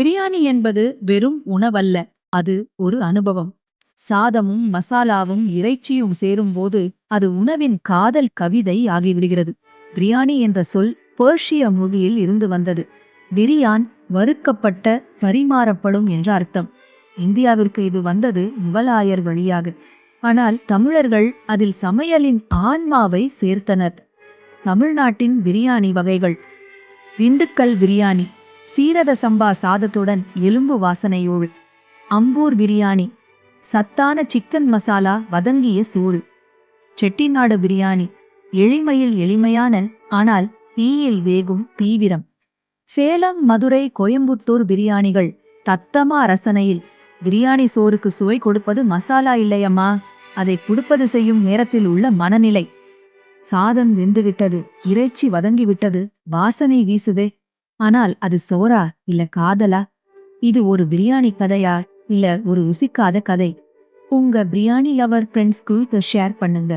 பிரியாணி என்பது வெறும் உணவல்ல அது ஒரு அனுபவம். சாதமும் மசாலாவும் இறைச்சியும் சேரும்போது அது உணவின் காதல் கவிதை ஆகிவிடுகிறது. பிரியாணி என்ற சொல் பேர்ஷிய மொழியில் இருந்து வந்தது. பிரியான் வறுக்கப்பட்ட பரிமாறப்படும் என்ற அர்த்தம். இந்தியாவிற்கு இது வந்தது முகலாயர் வழியாக. ஆனால் தமிழர்கள் அதில் சமையலின் ஆன்மாவை சேர்த்தனர். தமிழ்நாட்டின் பிரியாணி வகைகள். திண்டுக்கல் பிரியாணி. சீரக சம்பா சாதத்துடன் எலும்பு வாசனையோள் அம்பூர் பிரியாணி. சத்தான சிக்கன் மசாலா வதங்கிய சூழ். செட்டிநாடு பிரியாணி. எளிமையில் எளிமையான ஆனால் தீயில் வேகும் தீவிரம். சேலம் மதுரை கோயம்புத்தூர் பிரியாணிகள் தத்தமா ரசனையில். பிரியாணி சோறுக்கு சுவை கொடுப்பது மசாலா இல்லையம்மா. அதை கொடுப்பது செய்யும் நேரத்தில் உள்ள மனநிலை. சாதம் வெந்துவிட்டது. இறைச்சி வதங்கிவிட்டது. வாசனை வீசுதே. ஆனால் அது சோறா இல்ல காதலா? இது ஒரு பிரியாணி கதையா? இல்ல ஒரு ருசிக்காத கதை? உங்க பிரியாணி லவர் ஃப்ரெண்ட்ஸ்க்கு ஷேர் பண்ணுங்க.